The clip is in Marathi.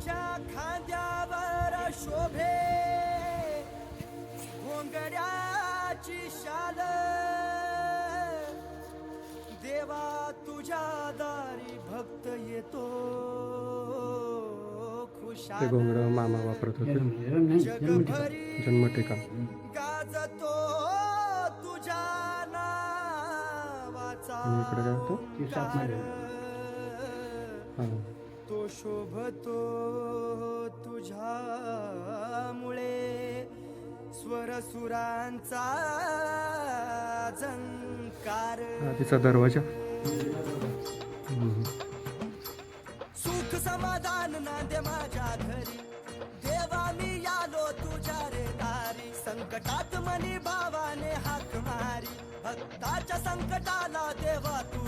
तुझ्या खांद्यावर शोभे. घोंगड्याची शाल. देवा तुझ्या दारी भक्त येतो. ते खुशाल घोंगडं मामा वापरत होते. जगभरी जन्म ठिकाण. गाजतो तुझ्या नावाचा. इकडे काय होतं. हां तो शोभतो तुझ्यामुळे. स्वरसुरांचा झंकार. तिचा दरवाजा. सुख समाधान नांदे माझ्या घरी. देवा मी आलो तुझ्या रे दारी. संकटात मनी भावाने हाक मारी. भक्ताच्या संकटाला देवा तू